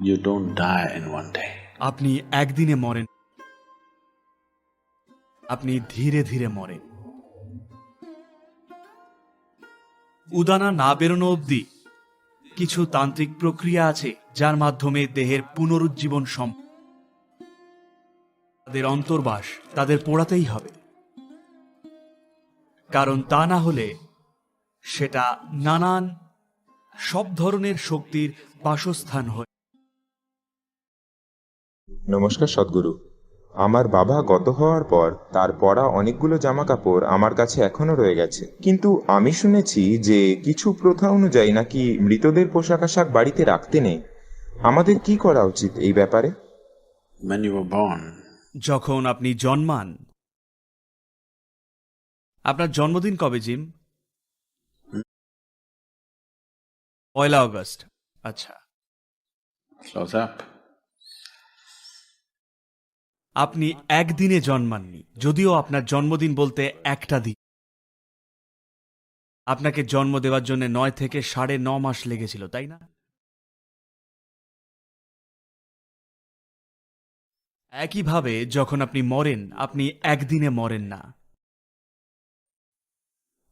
You don't die in one day. আপনি একদিনে মরেন। আপনি ধীরে ধীরে মরেন। উদানা না বেরোনো অবধি কিছু তান্ত্রিক প্রক্রিয়া আছে যার মাধ্যমে দেহের পুনরুজ্জীবন সম্ভব। তাদের অন্তর্বাস তাদের পোড়াতেই হবে। কারণ তা না হলে সেটা নানান সব ধরনের শক্তির বাসস্থান হয়। নমস্কার সদ্গুরু। আমার বাবা গত হওয়ার পর তার পরা অনেকগুলো জামা কাপড় আমার কাছে এখনও রয়ে গেছে। কিন্তু আমি শুনেছি যে কিছু প্রথা অনুযায়ী নাকি মৃতদের পোশাক আশাক বাড়িতে রাখতে নেই। আমাদের কি করা উচিত এই ব্যাপারে? যখন আপনি জন্মান আপনার জন্মদিন কবে জিম? পয়লা অগস্ট আচ্ছা. আপনি একদিনে জন্মাননি যদিও আপনার জন্মদিন বলতে একটা দিন আপনাকে জন্ম দেওয়ার জন্য নয় থেকে সাড়ে ন মাস লেগেছিল তাই না? একইভাবে যখন আপনি মরেন আপনি একদিনে মরেন না।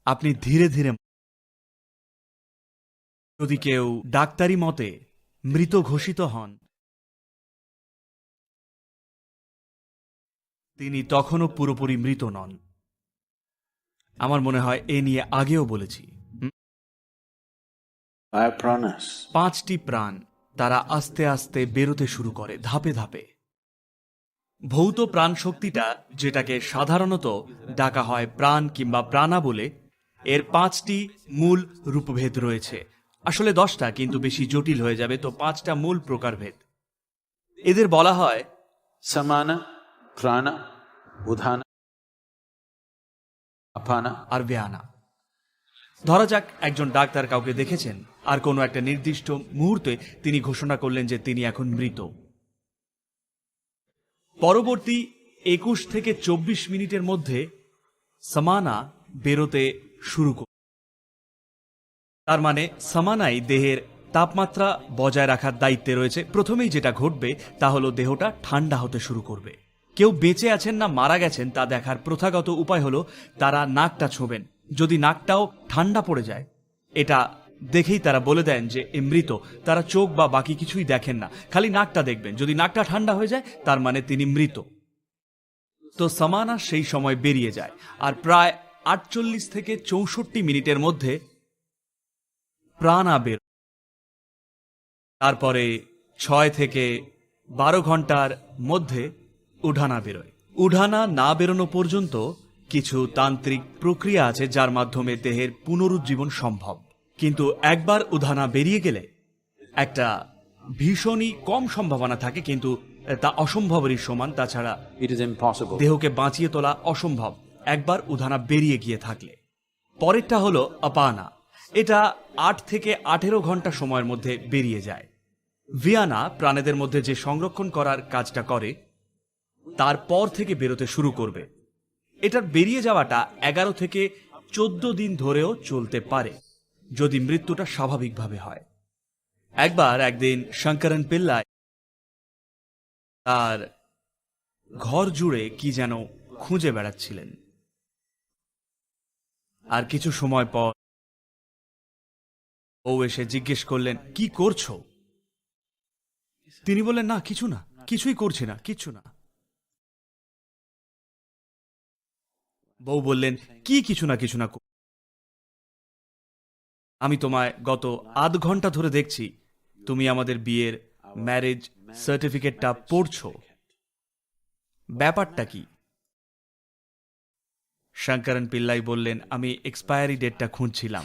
আপনি ধীরে ধীরে যদি কেউ ডাক্তারি মতে মৃত ঘোষিত হন তিনি তখনও পুরোপুরি মৃত নন। আমার মনে হয় এ নিয়ে আগেও বলেছি. পাঁচটি প্রাণ তারা আস্তে আস্তে বেরোতে শুরু করে ধাপে ধাপে। ভৌত প্রাণ শক্তিটা যেটাকে সাধারণত ডাকা হয় প্রাণ কিংবা প্রাণা বলে এর পাঁচটি মূল রূপভেদ রয়েছে। আসলে দশটা কিন্তু বেশি জটিল হয়ে যাবে তো পাঁচটা মূল প্রকারভেদ। এদের বলা হয় Samana, prana, udhana, apana. আর বেয়ানা ধরা যাক একজন ডাক্তার কাউকে দেখেছেন আর কোনো একটা নির্দিষ্ট মুহূর্তে তিনি ঘোষণা করলেন যে তিনি এখন মৃত। পরবর্তী একুশ থেকে চব্বিশ মিনিটের মধ্যে সামানা বেরোতে শুরু করে। তার মানে সামানাই দেহের তাপমাত্রা বজায় রাখার দায়িত্বে রয়েছে। প্রথমেই যেটা ঘটবে, তা হলো দেহটা ঠান্ডা হতে শুরু করবে। কেউ বেঁচে আছেন না মারা গেছেন, তা দেখার প্রথাগত উপায় হলো তারা নাকটা ছোবেন। যদি নাকটাও ঠান্ডা পড়ে যায়, এটা দেখেই তারা বলে দেন যে, এ মৃত, তারা চোখ বা বাকি কিছুই দেখেন না, খালি নাকটা দেখবেন। যদি নাকটা ঠান্ডা হয়ে যায়, তার মানে তিনি মৃত। তো সামানা সেই সময় বেরিয়ে যায়। আর প্রায় আটচল্লিশ থেকে চৌষট্টি মিনিটের মধ্যে প্রাণা বের তারপরে ছয় থেকে বারো ঘণ্টার মধ্যে উঠানা বেরোয়। উঠানা না বেরোনো পর্যন্ত কিছু তান্ত্রিক প্রক্রিয়া আছে যার মাধ্যমে দেহের পুনরুজ্জীবন সম্ভব। কিন্তু একবার উধানা বেরিয়ে গেলে একটা ভীষণই কম সম্ভাবনা থাকে কিন্তু তা অসম্ভবেরই সমান। তাছাড়া. দেহকে বাঁচিয়ে তোলা অসম্ভব। একবার উধানা বেরিয়ে গিয়ে থাকলে। পরেরটা হলো আপানা এটা আট থেকে আঠেরো ঘণ্টা সময়ের মধ্যে বেরিয়ে যায়। ভিয়ানা প্রাণীদের মধ্যে যে সংরক্ষণ করার কাজটা করে তারপর থেকে বেরোতে শুরু করবে। এটার বেরিয়ে যাওয়াটা এগারো থেকে চোদ্দ দিন ধরেও চলতে পারে, যদি মৃত্যুটা স্বাভাবিকভাবে হয়। একবার একদিন শঙ্করন পিল্লাই তার ঘর জুড়ে কি যেন খুঁজে বেড়াচ্ছিলেন। আর কিছু সময় পর ও এসে জিজ্ঞেস করলেন, কি করছ? তিনি বললেন, না, কিছু না, কিছুই করছি না, কিছু না। বউ বললেন, কি কিছু না কিছু না আমি তোমায় গত আধ ঘণ্টা ধরে দেখছি, তুমি আমাদের বিয়ের ম্যারেজ সার্টিফিকেটটা পড়ছো। ব্যাপারটা কি? শঙ্করন পিল্লাই বললেন, আমি এক্সপায়ারি ডেটটা খুঁজছিলাম।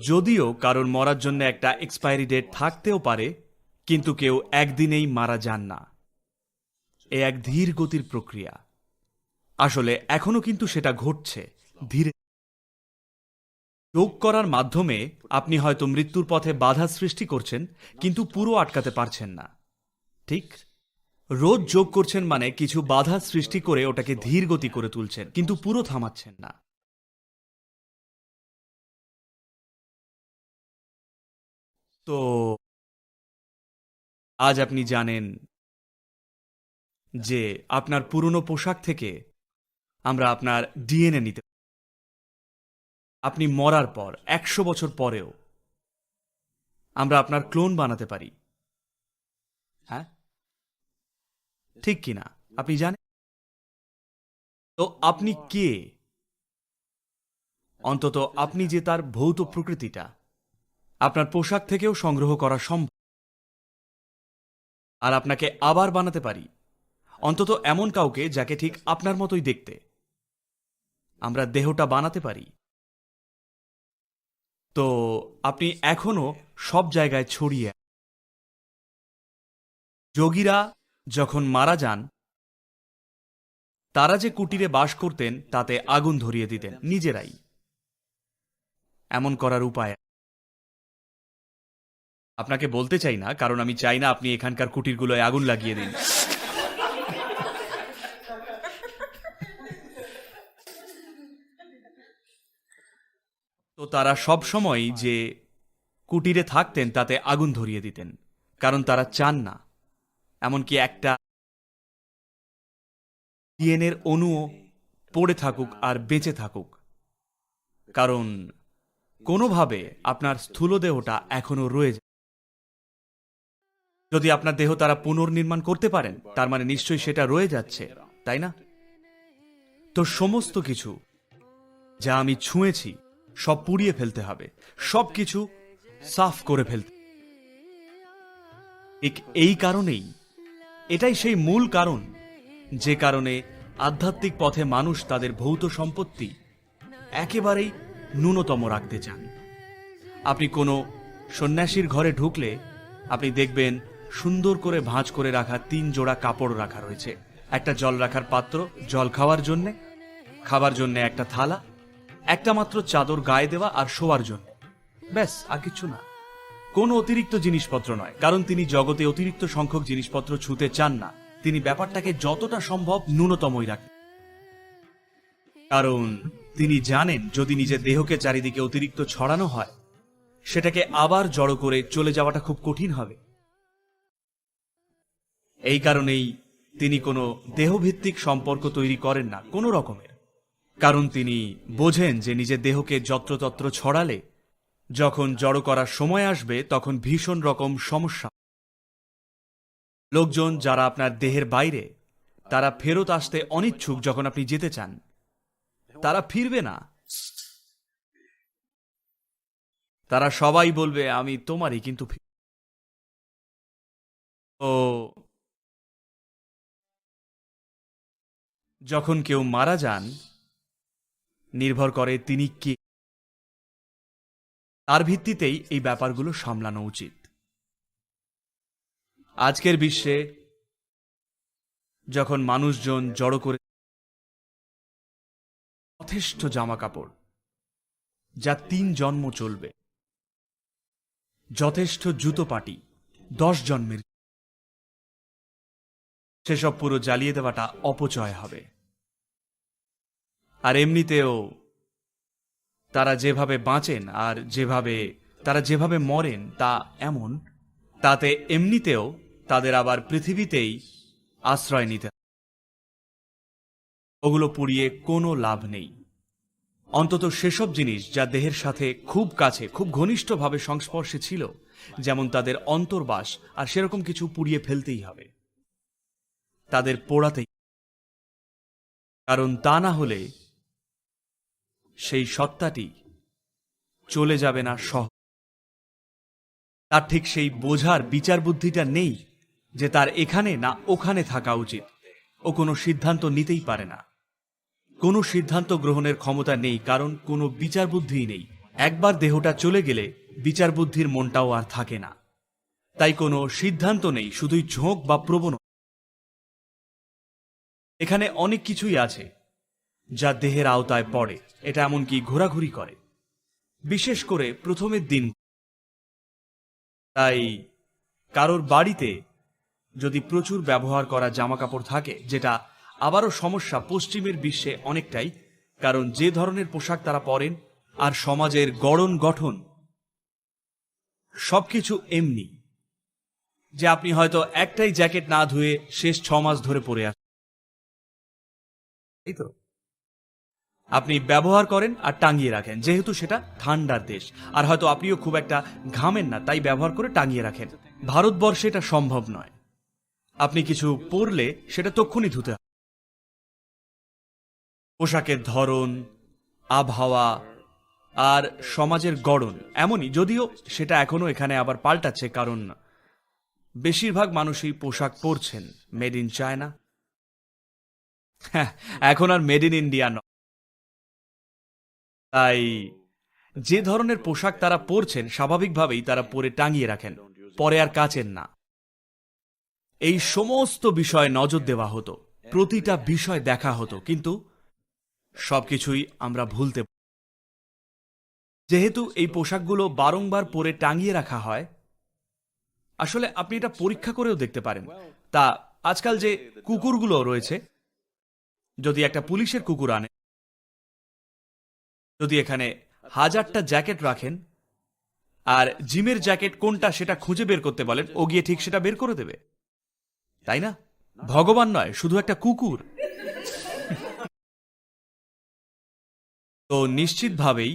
যদিও কারোর মরার জন্য একটা এক্সপায়ারি ডেট থাকতেও পারে, কিন্তু কেউ একদিনেই মারা যান না। এ এক ধীর গতির প্রক্রিয়া। আসলে এখনও কিন্তু সেটা ঘটছে। ধীরে যোগ করার মাধ্যমে আপনি হয়তো মৃত্যুর পথে বাধা সৃষ্টি করছেন, কিন্তু পুরো আটকাতে পারছেন না। ঠিক? রোজ যোগ করছেন মানে কিছু বাধা সৃষ্টি করে ওটাকে ধীর গতি করে তুলছেন, কিন্তু পুরো থামাচ্ছেন না। তো আজ আপনি জানেন যে আপনার পুরনো পোশাক থেকে আমরা আপনার ডিএনএ নিতে আপনি মরার পর, একশো বছর পরেও আমরা আপনার ক্লোন বানাতে পারি হ্যাঁ ঠিক কিনা? আপনি জানেন? তো আপনি কে? অন্তত আপনি যে তার ভৌত প্রকৃতিটা, আপনার পোশাক থেকেও সংগ্রহ করা সম্ভব। আর আপনাকে আবার বানাতে পারি। অন্তত এমন কাউকে যাকে ঠিক আপনার মতোই দেখতে। আমরা দেহটা বানাতে পারি। তো আপনি এখনও সব জায়গায় ছড়িয়ে যোগীরা যখন মারা যান, তারা যে কুটিরে বাস করতেন, তাতে আগুন ধরিয়ে দিতেন, নিজেরাই। এমন করার উপায় আপনাকে বলতে চাই না, কারণ আমি চাই না আপনি এখানকার কুটিরগুলোয় আগুন লাগিয়ে দিন। তো তারা সব সময় যে কুটিরে থাকতেন, তাতে আগুন ধরিয়ে দিতেন, কারণ তারা চান না। এমনকি একটা ডিএনএর অণুও পড়ে থাকুক আর বেঁচে থাকুক। কারণ কোনোভাবে আপনার স্থূল দেহটা এখনও রয়ে যায়। যদি আপনার দেহ তারা পুনর্নির্মাণ করতে পারেন, তার মানে নিশ্চয়ই সেটা রয়ে যাচ্ছে, তাই না? তো সমস্ত কিছু যা আমি ছুঁয়েছি, সব পুড়িয়ে ফেলতে হবে। সব কিছু সাফ করে ফেলতে ঠিক এই কারণেই এটাই সেই মূল কারণ, যে কারণে আধ্যাত্মিক পথে মানুষ তাদের ভৌত সম্পত্তি একেবারেই ন্যূনতম রাখতে চান। আপনি কোনো সন্ন্যাসীর ঘরে ঢুকলে আপনি দেখবেন সুন্দর করে ভাঁজ করে রাখা তিন জোড়া কাপড় রাখা রয়েছে। একটা জল রাখার পাত্র, জল খাওয়ার জন্যে, খাবার জন্য একটা থালা, একটা মাত্র চাদর গায়ে দেওয়া আর শোয়ার জন্য। ব্যাস, আর কিছু না। কোনো অতিরিক্ত জিনিসপত্র নয়, কারণ তিনি জগতে অতিরিক্ত সংখ্যক জিনিসপত্র ছুঁতে চান না। তিনি ব্যাপারটাকে যতটা সম্ভব ন্যূনতমই রাখেন। কারণ তিনি জানেন, যদি নিজের দেহকে চারিদিকে অতিরিক্ত ছড়ানো হয়, সেটাকে আবার জড়ো করে চলে যাওয়াটা খুব কঠিন হবে। এই কারণেই তিনি কোনো দেহভিত্তিক সম্পর্ক তৈরি করেন না, কোনো রকমের। কারণ তিনি বোঝেন যে নিজের দেহকে যত্রতত্র ছড়ালে যখন জড়ো করার সময় আসবে, তখন ভীষণ রকম সমস্যা। লোকজন যারা আপনার দেহের বাইরে, তারা ফেরত আসতে অনিচ্ছুক যখন আপনি যেতে চান। তারা ফিরবে না। তারা সবাই বলবে, আমি তোমারই কিন্তু ও। যখন কেউ মারা যান, নির্ভর করে তিনি কে। তার ভিত্তিতেই এই ব্যাপারগুলো সামলানো উচিত। আজকের বিশ্বে যখন মানুষজন জড়ো করে যথেষ্ট জামা কাপড় যা তিন জন্ম চলবে, যথেষ্ট জুতো পাটি, দশ জন্মের সেসব পুরো জ্বালিয়ে দেওয়াটা অপচয় হবে। আর এমনিতেও তারা যেভাবে বাঁচেন আর যেভাবে, তারা যেভাবে মরেন তা এমন, তাতে এমনিতেও তাদের আবার পৃথিবীতেই আশ্রয় নিতে ওগুলো পুড়িয়ে কোনো লাভ নেই। অন্তত সেসব জিনিস যা দেহের সাথে খুব কাছে, খুব ঘনিষ্ঠভাবে সংস্পর্শে ছিল, যেমন তাদের অন্তর্বাস আর সেরকম কিছু পুড়িয়ে ফেলতেই হবে। তাদের পোড়াতেই কারণ তা না হলে সেই সত্তাটি চলে যাবে না সহ। তার ঠিক সেই বোঝার বিচার বুদ্ধিটা নেই যে তার এখানে না ওখানে থাকা উচিত। ও কোনো সিদ্ধান্ত নিতেই পারে না। কোনো সিদ্ধান্ত গ্রহণের ক্ষমতা নেই, কারণ কোনো বিচার বুদ্ধিই নেই। একবার দেহটা চলে গেলে বিচার বুদ্ধির মনটাও আর থাকে না। তাই কোনো সিদ্ধান্ত নেই, শুধুই ঝোঁক বা প্রবণ এখানে অনেক কিছুই আছে যা দেহের আওতায় পড়ে। এটা এমনকি ঘোরাঘুরি করে। বিশেষ করে প্রথমের দিন। তাই কারোর বাড়িতে যদি প্রচুর ব্যবহার করা জামা কাপড় থাকে, যেটা আবারও সমস্যা পশ্চিমের বিশ্বে অনেকটাই, কারণ যে ধরনের পোশাক তারা পরেন আর সমাজের গড়ন গঠন সবকিছু এমনি। যে আপনি হয়তো একটাই জ্যাকেট না ধুয়ে শেষ ছ মাস ধরে পরে আসেন এই তো। আপনি ব্যবহার করেন আর টাঙিয়ে রাখেন, যেহেতু সেটা ঠান্ডার দেশ। আর হয়তো আপনিও খুব একটা ঘামেন না, তাই ব্যবহার করে টাঙিয়ে রাখেন। ভারতবর্ষে এটা সম্ভব নয়। আপনি কিছু পরলে সেটা তক্ষুনি ধুতে হবে। পোশাকের ধরন, আবহাওয়া আর সমাজের গড়ন এমনই, যদিও সেটা এখনও এখানে আবার পাল্টাচ্ছে, কারণ বেশিরভাগ মানুষই পোশাক পরছেন, মেড ইন চায়না। হ্যাঁ এখন আর মেড ইন ইন্ডিয়া নয়। তাই যে ধরনের পোশাক তারা পরছেন, স্বাভাবিকভাবেই তারা পরে টাঙিয়ে রাখেন। পরে আর কাচেন না। এই সমস্ত বিষয়ে নজর দেওয়া হতো। প্রতিটা বিষয় দেখা হতো, কিন্তু সবকিছুই আমরা ভুলতে যেহেতু এই পোশাকগুলো বারংবার পরে টাঙিয়ে রাখা হয়, আসলে আপনি এটা পরীক্ষা করেও দেখতে পারেন। তা আজকাল যে কুকুরগুলো রয়েছে, যদি একটা পুলিশের কুকুর আনে যদি এখানে হাজারটা জ্যাকেট রাখেন, আর জিমের জ্যাকেট কোনটা সেটা খুঁজে বের করতে বলেন, ও গিয়ে ঠিক সেটা বের করে দেবে। তাই না? ভগবান নয়, শুধু একটা কুকুর। তো নিশ্চিতভাবেই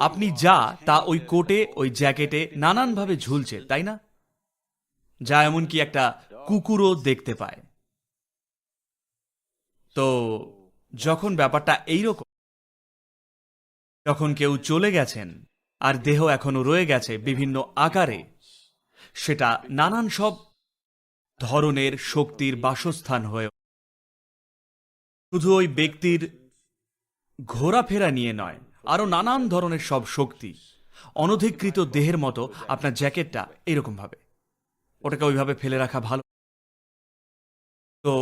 আপনি যা, তা ওই কোটে, ওই জ্যাকেটে নানানভাবে ঝুলছে, তাই না? যা এমনকি একটা কুকুরও দেখতে পায়। তো যখন ব্যাপারটা এইরকম যখন কেউ চলে গেছেন, আর দেহ এখনও রয়ে গেছে বিভিন্ন আকারে। সেটা নানান সব ধরনের শক্তির বাসস্থান হয়ে শুধু ওই ব্যক্তির ঘোরাফেরা নিয়ে নয়, আরও নানান ধরনের সব শক্তি। অনধিকৃত দেহের মতো আপনার জ্যাকেটটা এরকমভাবে ওটাকে ওইভাবে ফেলে রাখা ভালো। তো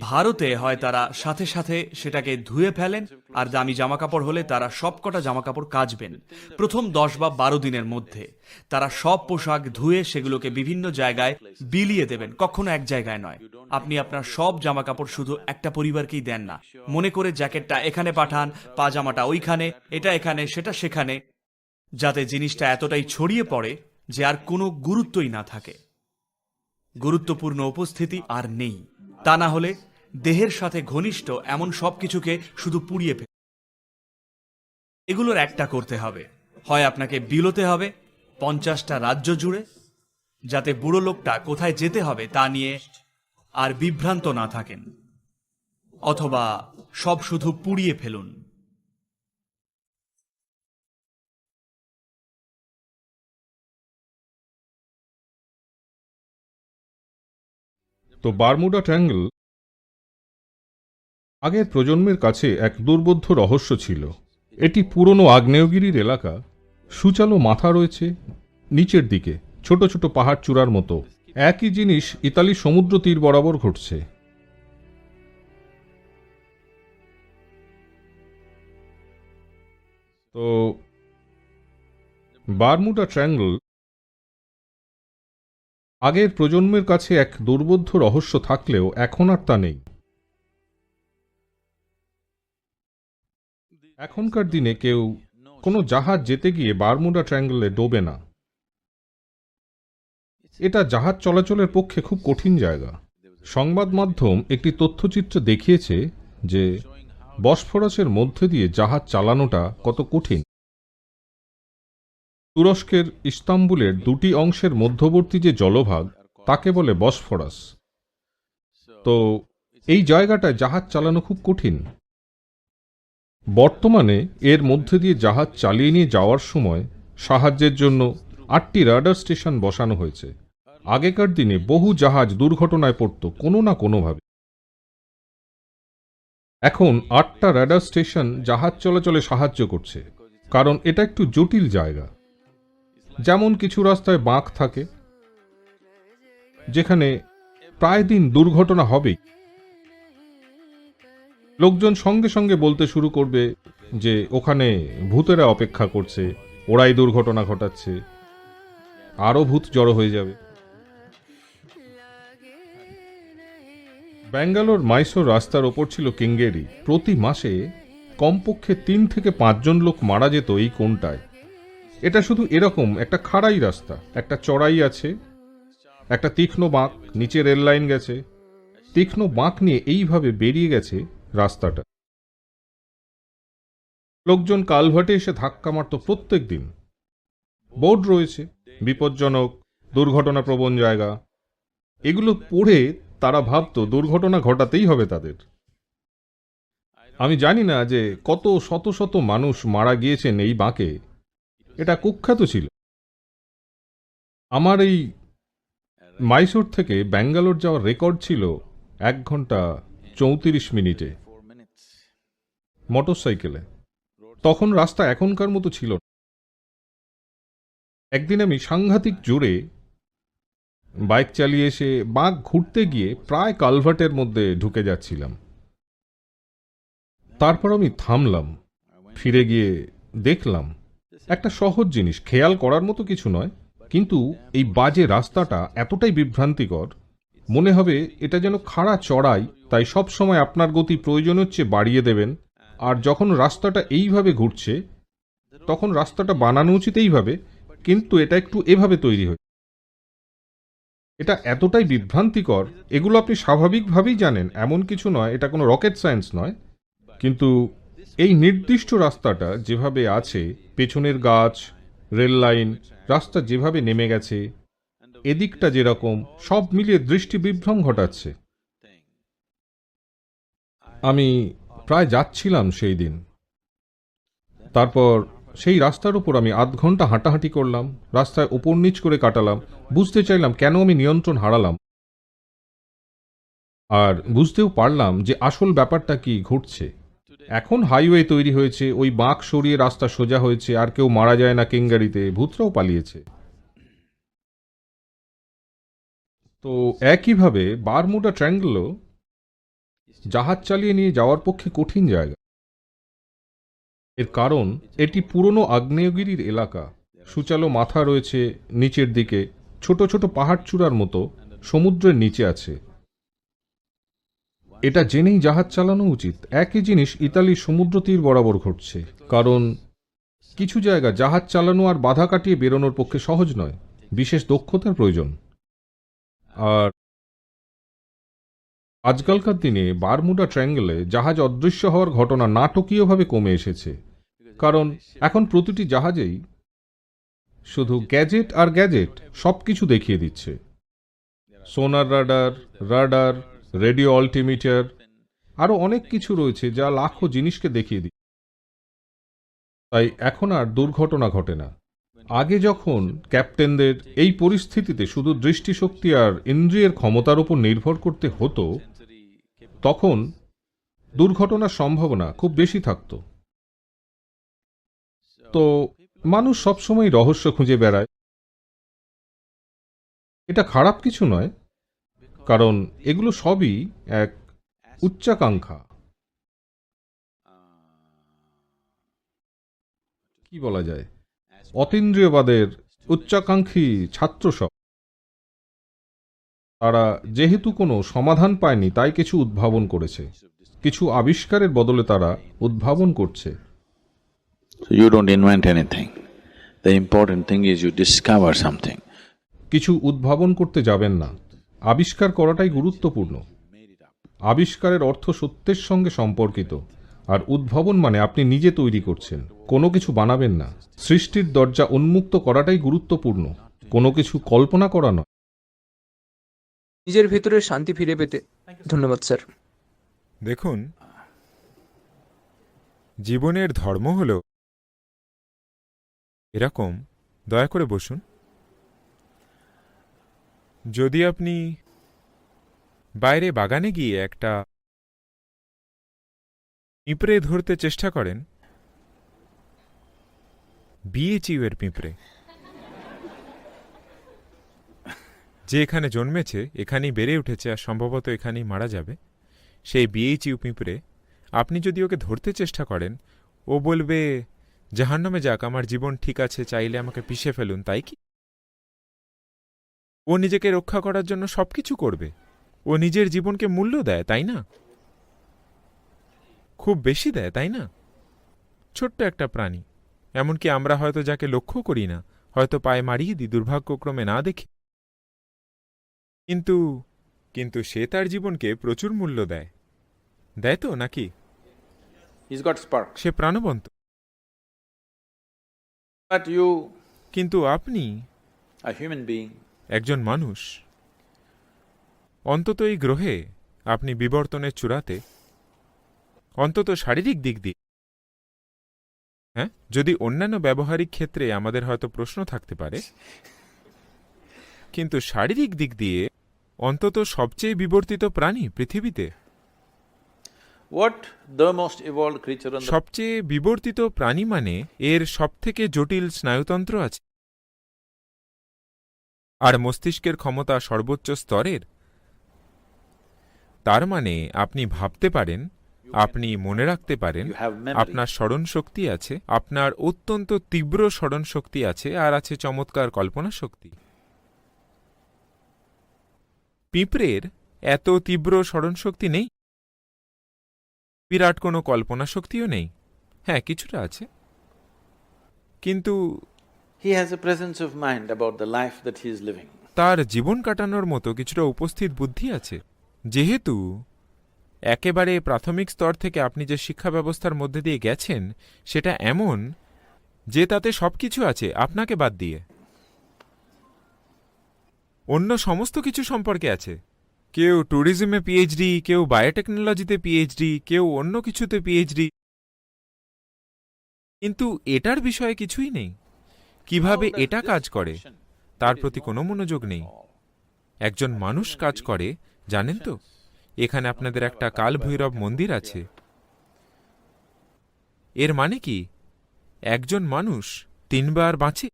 ভারতে হয় তারা সাথে সাথে সেটাকে ধুয়ে ফেলেন, আর দামি জামা কাপড় হলে তারা সবকটা জামা কাপড় কাচবেন। প্রথম দশ বা বারো দিনের মধ্যে। তারা সব পোশাক ধুয়ে সেগুলোকে বিভিন্ন জায়গায় বিলিয়ে দেবেন, কখনো এক জায়গায় নয়। আপনি আপনার সব জামা কাপড় শুধু একটা পরিবারকেই দেন না। মনে করে জ্যাকেটটা এখানে পাঠান, পাজামাটা ওইখানে, এটা এখানে, সেটা সেখানে, যাতে জিনিসটা এতটাই ছড়িয়ে পড়ে যে আর কোনো গুরুত্বই না থাকে। গুরুত্বপূর্ণ উপস্থিতি আর নেই। তা না হলে দেহের সাথে ঘনিষ্ঠ এমন সব কিছুকে শুধু পুড়িয়ে ফেলে এগুলোর একটা করতে হবে। হয় আপনাকে বিলোতে হবে, পঞ্চাশটা রাজ্য জুড়ে, যাতে বুড়ো লোকটা কোথায় যেতে হবে তা নিয়ে আর বিভ্রান্ত না থাকেন। অথবা সব শুধু পুড়িয়ে ফেলুন। তো বারমুডা ট্র্যাঙ্গল আগের প্রজন্মের কাছে এক দুর্বোধ্য রহস্য ছিল। এটি পুরনো আগ্নেয়গিরির এলাকা। সুচালো মাথা রয়েছে নিচের দিকে, ছোট ছোট পাহাড় চূড়ার মতো। একই জিনিস ইতালি সমুদ্র তীর বরাবর ঘটছে। তো বারমুডা ট্র্যাঙ্গল আগের প্রজন্মের কাছে এক দুর্বোধ্য রহস্য থাকলেও এখন আর তা নেই। এখনকার দিনে কেউ কোনো জাহাজ যেতে গিয়ে বারমুডা ট্রায়াঙ্গলে ডোবে না। এটা জাহাজ চলাচলের পক্ষে খুব কঠিন জায়গা। সংবাদ মাধ্যম একটি তথ্যচিত্র দেখিয়েছে যে বসফরাসের মধ্যে দিয়ে জাহাজ চালানোটা কত কঠিন। তুরস্কের ইস্তাম্বুলের দুটি অংশের মধ্যবর্তী যে জলভাগ, তাকে বলে বসফরাস। তো এই জায়গাটায় জাহাজ চালানো খুব কঠিন। বর্তমানে এর মধ্যে দিয়ে জাহাজ চালিয়ে নিয়ে যাওয়ার সময় সাহায্যের জন্য আটটি রাডার স্টেশন বসানো হয়েছে। আগেকার দিনে বহু জাহাজ দুর্ঘটনায় পড়ত কোনো না কোনোভাবে। এখন আটটা রাডার স্টেশন জাহাজ চলাচলে সাহায্য করছে, কারণ এটা একটু জটিল জায়গা। যেমন কিছু রাস্তায় বাঁক থাকে, যেখানে প্রায় দিন দুর্ঘটনা হবেই লোকজন সঙ্গে সঙ্গে বলতে শুরু করবে যে, ওখানে ভূতেরা অপেক্ষা করছে, ওরাই দুর্ঘটনা ঘটাচ্ছে, আরও ভূত জড়ো হয়ে যাবে। ব্যাঙ্গালোর মাইসোর রাস্তার ওপর ছিল কিঙ্গেরি। প্রতি মাসে কমপক্ষে তিন থেকে পাঁচজন লোক মারা যেত এই কোনটায় এটা শুধু এরকম, একটা খাড়াই রাস্তা। একটা চড়াই আছে, একটা তীক্ষ্ণ বাঁক, নিচে রেল লাইন গেছে। তীক্ষ্ণ বাঁক নিয়ে এইভাবে বেরিয়ে গেছে রাস্তাটা। লোকজন কালভার্টে এসে ধাক্কা মারত প্রত্যেক দিন। বোর্ড রয়েছে, বিপজ্জনক, দুর্ঘটনা প্রবণ জায়গা। এগুলো পড়ে তারা ভাবতো দুর্ঘটনা ঘটাতেই হবে তাদের। আমি জানি না যে কত শত শত মানুষ মারা গিয়েছেন এই বাঁকে। এটা কুখ্যাত ছিল। আমার এই মাইসোর থেকে ব্যাঙ্গালোর যাওয়ার রেকর্ড ছিল এক ঘণ্টা চৌত্রিশ মিনিটে। মোটরসাইকেলে। তখন রাস্তা এখনকার মতো ছিল না। একদিন আমি সাংঘাতিক জোরে বাইক চালিয়ে এসে বাঁক ঘুরতে গিয়ে প্রায় কালভার্টের মধ্যে ঢুকে যাচ্ছিলাম। তারপর আমি থামলাম, ফিরে গিয়ে দেখলাম একটা সহজ জিনিস, খেয়াল করার মতো কিছু নয়, কিন্তু এই বাজে রাস্তাটা এতটাই বিভ্রান্তিকর, মনে হবে এটা যেন খাড়া চড়াই, তাই সব সময় আপনার গতি প্রয়োজন হচ্ছে বাড়িয়ে দেবেন, আর যখন রাস্তাটা এইভাবে ঘুরছে, তখন রাস্তাটা বানানো উচিত এইভাবে, কিন্তু এটা একটু এভাবে তৈরি হয় এটা এতটাই বিভ্রান্তিকর, এগুলো আপনি স্বাভাবিকভাবেই জানেন, এমন কিছু নয়, এটা কোনো রকেট সায়েন্স নয়, কিন্তু এই নির্দিষ্ট রাস্তাটা যেভাবে আছে, পেছনের গাছ, রেল লাইন, রাস্তা যেভাবে নেমে গেছে, এদিকটা যেরকম, সব মিলিয়ে দৃষ্টি বিভ্রম ঘটাচ্ছে। আমি প্রায় যাচ্ছিলাম সেই দিন। তারপর সেই রাস্তার উপর আমি আধ ঘণ্টা হাঁটাহাঁটি করলাম, রাস্তায় ওপর নিচ করে কাটালাম, বুঝতে চাইলাম কেন আমি নিয়ন্ত্রণ হারালাম। আর বুঝতেও পারলাম যে আসল ব্যাপারটা কি ঘটছে। এখন হাইওয়ে তৈরি হয়েছে, ওই বাঁক সরিয়ে রাস্তা সোজা হয়েছে, আর কেউ মারা যায় না কেঙ্গারিতে, ভূতরাও পালিয়েছে। তো একইভাবে বারমুডা ট্র্যাঙ্গলও জাহাজ চালিয়ে নিয়ে যাওয়ার পক্ষে কঠিন জায়গা। এর কারণ, এটি পুরনো আগ্নেয়গিরির এলাকা। সুচালো মাথা রয়েছে নিচের দিকে, ছোট ছোট পাহাড় চূড়ার মতো, সমুদ্রের নিচে আছে। এটা জেনেই জাহাজ চালানো উচিত। একই জিনিস ইতালির সমুদ্র তীর বরাবর ঘটছে। কারণ কিছু জায়গা জাহাজ চালানো আর বাধা কাটিয়ে বেরোনোর পক্ষে সহজ নয়। বিশেষ দক্ষতার প্রয়োজন। আর আজকালকার দিনে বারমুডা ট্র্যাঙ্গেলে জাহাজ অদৃশ্য হওয়ার ঘটনা নাটকীয়ভাবে কমে এসেছে। কারণ এখন প্রতিটি জাহাজেই শুধু গ্যাজেট আর গ্যাজেট সব কিছু দেখিয়ে দিচ্ছে। সোনার রাডার রাডার রেডিও অল্টিমিটার আরও অনেক কিছু রয়েছে যা লাখো জিনিসকে দেখিয়ে দিচ্ছে। তাই এখন আর দুর্ঘটনা ঘটে না। আগে যখন ক্যাপ্টেনদের এই পরিস্থিতিতে শুধু দৃষ্টিশক্তি আর ইন্দ্রিয়ের ক্ষমতার উপর নির্ভর করতে হতো, তখন দুর্ঘটনার সম্ভাবনা খুব বেশি থাকত। তো মানুষ সবসময় রহস্য খুঁজে বেড়ায়। এটা খারাপ কিছু নয় কারণ এগুলো সবই এক উচ্চাকাঙ্ক্ষা। কি বলা যায়? অতীন্দ্রিয়বাদের উচ্চাকাঙ্ক্ষী ছাত্র সব। তারা যেহেতু কোনো সমাধান পায়নি তাই কিছু উদ্ভাবন করেছে। কিছু আবিষ্কারের বদলে তারা উদ্ভাবন করছে. The important thing is you discover something. কিছু উদ্ভাবন করতে যাবেন না। আবিষ্কার করাটাই গুরুত্বপূর্ণ। আবিষ্কারের অর্থ সত্যের সঙ্গে সম্পর্কিত। আর উদ্ভাবন মানে আপনি নিজে তৈরি করছেন। কোনো কিছু বানাবেন না। সৃষ্টির দরজা উন্মুক্ত করাটাই গুরুত্বপূর্ণ। কোনো কিছু কল্পনা করা নয়। নিজের ভেতরে শান্তি ফিরে পেতে ধন্যবাদ স্যার। দেখুন জীবনের ধর্ম হল এরকম। দয়া করে বসুন। যদি আপনি বাইরে বাগানে গিয়ে একটা পিঁপড়ে ধরতে চেষ্টা করেন বিয়ে চিউয়ের পিঁপড়ে, যে এখানে জন্মেছে, এখানেই বেড়ে উঠেছে আর সম্ভবত এখানেই মারা যাবে, সেই বিএইচিউ পিঁপড়ে, আপনি যদি ওকে ধরতে চেষ্টা করেন, ও বলবে, জাহান্নামে যাক, আমার জীবন ঠিক আছে, চাইলে আমাকে পিষে ফেলুন। তাই কি? ও নিজেকে রক্ষা করার জন্য সবকিছু করবে। ও নিজের জীবনকে মূল্য দেয় তাই না? খুব বেশি দেয় তাই না? ছোট্ট একটা প্রাণী। এমনকি আমরা হয়তো যাকে লক্ষ্য করি না হয়তো পায়ে মারিয়ে দিই দুর্ভাগ্যক্রমে না দেখি। কিন্তু কিন্তু সে তার জীবনকে প্রচুর মূল্য দেয়। দেয় তো নাকি. সে প্রাণবন্ত। কিন্তু আপনি একজন মানুষ। অন্তত এই গ্রহে আপনি বিবর্তনের চূড়াতে। অন্তত শারীরিক দিক দিয়ে। হ্যাঁ? যদি অন্যান্য ব্যবহারিক ক্ষেত্রে আমাদের হয়তো প্রশ্ন থাকতে পারে। কিন্তু শারীরিক দিক দিয়ে অন্তত সবচেয়ে বিবর্তিত প্রাণী পৃথিবীতে। সবচেয়ে বিবর্তিত প্রাণী মানে এর সবথেকে জটিল স্নায়ুতন্ত্র আছে। আর মস্তিষ্কের ক্ষমতা সর্বোচ্চ স্তরের? তার মানে আপনি ভাবতে পারেন আপনি মনে রাখতে পারেন. আপনার স্মরণ শক্তি আছে আপনার অত্যন্ত তীব্র স্মরণ শক্তি আছে আর আছে চমৎকার কল্পনা শক্তি পিঁপড়ের এত তীব্র স্মরণ শক্তি নেই? বিরাট কোনো কল্পনা শক্তিও নেই? হ্যাঁ কিছুটা আছে। কিন্তু তার জীবন কাটানোর মতো কিছুটা উপস্থিত বুদ্ধি আছে। যেহেতু একেবারে প্রাথমিক স্তর থেকে আপনি যে শিক্ষা ব্যবস্থার মধ্যে দিয়ে গেছেন, সেটা এমন যে তাতে সব কিছু আছে, আপনাকে বাদ দিয়ে। অন্য সমস্ত কিছু সম্পর্কে আছে। কেউ ট্যুরিজমে পিএইচডি কেউ বায়োটেকনোলজিতে পিএইচডি কেউ অন্য কিছুতে পিএইচডি কিন্তু এটার বিষয়ে কিছুই নেই। কীভাবে এটা কাজ করে, তার প্রতি কোনো মনোযোগ নেই। একজন মানুষ কাজ করে, জানেন তো? এখানে আপনাদের একটা কাল ভৈরব মন্দির আছে। এর মানে কি? একজন মানুষ তিনবার বাঁচে,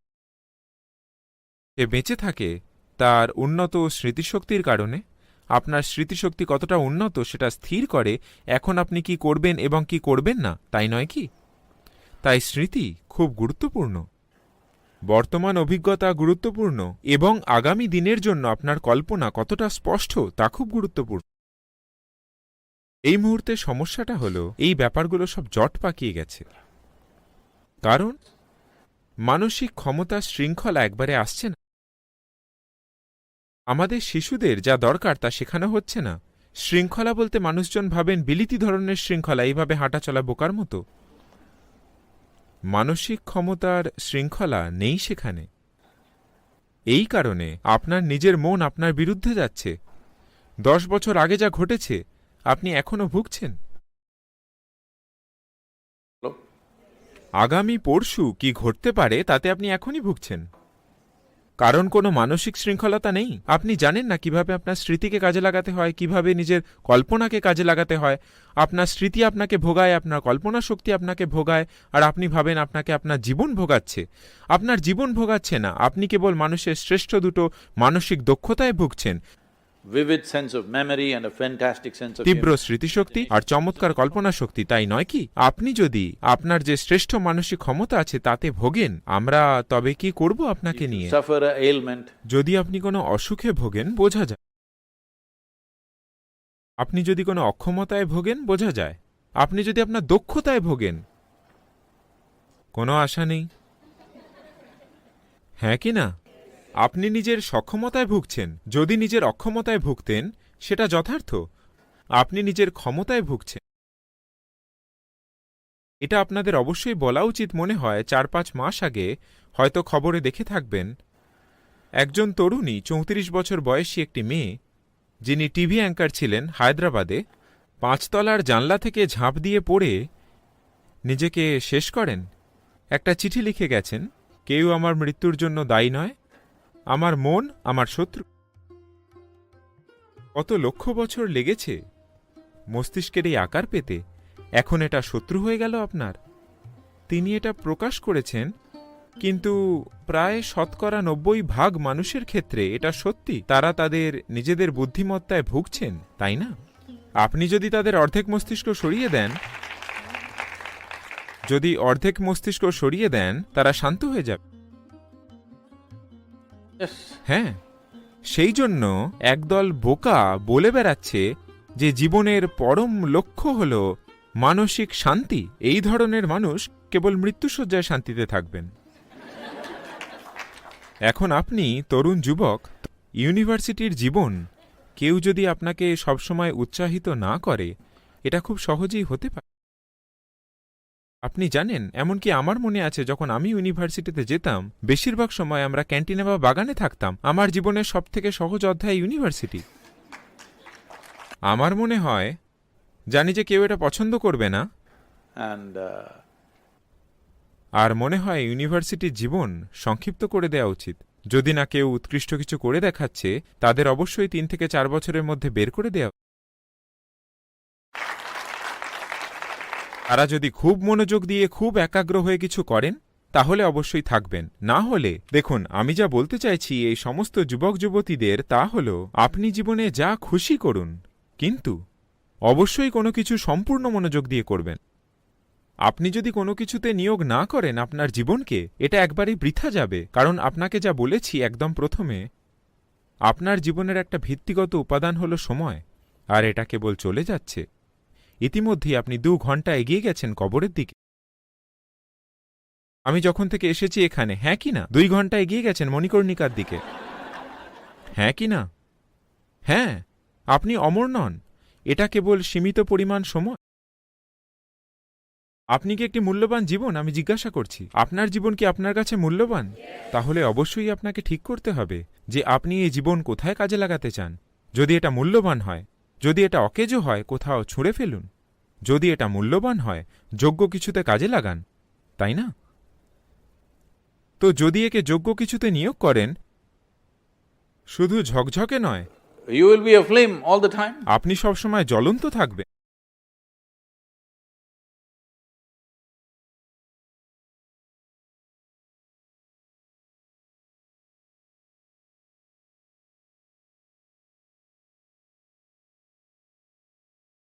সে বেঁচে থাকে তার উন্নত স্মৃতিশক্তির কারণে। আপনার স্মৃতিশক্তি কতটা উন্নত, সেটা স্থির করে, এখন আপনি কি করবেন এবং কি করবেন না, তাই নয় কি? তাই স্মৃতি খুব গুরুত্বপূর্ণ। বর্তমান অভিজ্ঞতা গুরুত্বপূর্ণ এবং আগামী দিনের জন্য আপনার কল্পনা কতটা স্পষ্ট তা খুব গুরুত্বপূর্ণ। এই মুহূর্তে সমস্যাটা হলো, এই ব্যাপারগুলো সব জট পাকিয়ে গেছে। কারণ, মানসিক ক্ষমতা শৃঙ্খলা একবারে আসছে না। আমাদের শিশুদের যা দরকার তা শেখানো হচ্ছে না। শৃঙ্খলা বলতে মানুষজন ভাবেন বিলিতি ধরনের শৃঙ্খলা, এইভাবে হাঁটাচলা বোকার মতো। মানসিক ক্ষমতার শৃঙ্খলা নেই সেখানে। এই কারণে আপনার নিজের মন আপনার বিরুদ্ধে যাচ্ছে। দশ বছর আগে যা ঘটেছে, আপনি এখনও ভুগছেন? আগামী পরশু কি ঘটতে পারে, তাতে আপনি এখনই ভুগছেন? কারণ কোনো মানসিক শৃঙ্খলতা নেই। আপনি জানেন না কীভাবে আপনার স্মৃতিকে কাজে লাগাতে হয়, কীভাবে নিজের কল্পনাকে কাজে লাগাতে হয়। আপনার স্মৃতি আপনাকে ভোগায়, আপনার কল্পনা শক্তি আপনাকে ভোগায়, আর আপনি ভাবেন আপনাকে আপনার জীবন ভোগাচ্ছে। আপনার জীবন ভোগাচ্ছে না। আপনি কেবল মানুষের শ্রেষ্ঠ দুটো মানসিক দক্ষতায় ভুগছেন। তীব্র স্মৃতিশক্তি আর চমৎকার কল্পনা শক্তি তাই নয় কি? আপনি যদি আপনার যে শ্রেষ্ঠ মানসিক ক্ষমতা আছে তাতে ভোগেন আমরা তবে কি করব আপনাকে নিয়ে? যদি আপনি কোনো অসুখে ভোগেন বোঝা যায়। আপনি যদি কোনো অক্ষমতায় ভোগেন বোঝা যায়। আপনি যদি আপনার দক্ষতায় ভোগেন কোনো আশা নেই। হ্যাঁ কি না? আপনি নিজের সক্ষমতায় ভুগছেন। যদি নিজের অক্ষমতায় ভুগতেন, সেটা যথার্থ। আপনি নিজের ক্ষমতায় ভুগছেন। এটা আপনাদের অবশ্যই বলা উচিত মনে হয় চার পাঁচ মাস আগে হয়তো খবরে দেখে থাকবেন। একজন তরুণী, চৌত্রিশ বছর বয়সী একটি মেয়ে, যিনি টিভি অ্যাঙ্কার ছিলেন হায়দ্রাবাদে, পাঁচতলার জানলা থেকে ঝাঁপ দিয়ে পড়ে নিজেকে শেষ করেন। একটা চিঠি লিখে গেছেন, কেউ আমার মৃত্যুর জন্য দায়ী নয় আমার মন, আমার শত্রু। কত লক্ষ বছর লেগেছে মস্তিষ্কের এই আকার পেতে, এখন এটা শত্রু হয়ে গেল আপনার। তিনি এটা প্রকাশ করেছেন, কিন্তু প্রায় শতকরা নব্বই ভাগ মানুষের ক্ষেত্রে এটা সত্যি। তারা তাদের নিজেদের বুদ্ধিমত্তায় ভুগছেন, তাই না? আপনি যদি তাদের অর্ধেক মস্তিষ্ক সরিয়ে দেন, যদি অর্ধেক মস্তিষ্ক সরিয়ে দেন, তারা শান্ত হয়ে যাবে। হ্যাঁ সেই জন্য একদল বোকা বলে বেড়াচ্ছে যে জীবনের পরম লক্ষ্য হল মানসিক শান্তি। এই ধরনের মানুষ কেবল মৃত্যুসজ্জায় শান্তিতে থাকবেন। এখন আপনি, তরুণ যুবক, ইউনিভার্সিটির জীবন কেউ যদি আপনাকে সবসময় উৎসাহিত না করে, এটা খুব সহজেই হতে পারে। আপনি জানেন এমনকি আমার মনে আছে যখন আমি ইউনিভার্সিটিতে যেতাম বেশিরভাগ সময় আমরা ক্যান্টিনে বা বাগানে থাকতাম। আমার জীবনের সবথেকে সহজ অধ্যায় ইউনিভার্সিটি। আমার মনে হয় জানি যে কেউ এটা পছন্দ করবে না। Uh, আর মনে হয় ইউনিভার্সিটির জীবন সংক্ষিপ্ত করে দেওয়া উচিত। যদি না কেউ উৎকৃষ্ট কিছু করে দেখাচ্ছে তাদের অবশ্যই তিন থেকে চার বছরের মধ্যে বের করে দেওয়া তারা যদি খুব মনোযোগ দিয়ে খুব একাগ্র হয়ে কিছু করেন, তাহলে অবশ্যই থাকবেন। না হলে, দেখুন, আমি যা বলতে চাইছি এই সমস্ত যুবক যুবতীদের তা হল, আপনি জীবনে যা খুশি করুন, কিন্তু অবশ্যই কোনো কিছু সম্পূর্ণ মনোযোগ দিয়ে করবেন। আপনি যদি কোনো কিছুতে নিয়োগ না করেন আপনার জীবনকে, এটা একবারই বৃথা যাবে। কারণ আপনাকে যা বলেছি একদম প্রথমে, আপনার জীবনের একটা ভিত্তিগত উপাদান হল সময়, আর এটা কেবল চলে যাচ্ছে। ইতিমধ্যেই আপনি দু ঘণ্টা এগিয়ে গেছেন কবরের দিকে। আমি যখন থেকে এসেছি এখানে হ্যাঁ কি না? দুই ঘণ্টা এগিয়ে গেছেন মণিকর্ণিকার দিকে। হ্যাঁ কি না? হ্যাঁ আপনি অমর নন। এটা কেবল সীমিত পরিমাণ সময়। আপনি কি একটি মূল্যবান জীবন? আমি জিজ্ঞাসা করছি। আপনার জীবন কি আপনার কাছে মূল্যবান? তাহলে অবশ্যই আপনাকে ঠিক করতে হবে যে আপনি এই জীবন কোথায় কাজে লাগাতে চান। যদি এটা মূল্যবান হয় যদি এটা অকেজো হয় কোথাও ছুঁড়ে ফেলুন। যদি এটা মূল্যবান হয় যোগ্য কিছুতে কাজে লাগান তাই না? তো যদি একে যোগ্য কিছুতে নিয়োগ করেন শুধু ঝকঝকে নয় আপনি সবসময় জ্বলন্ত থাকবেন।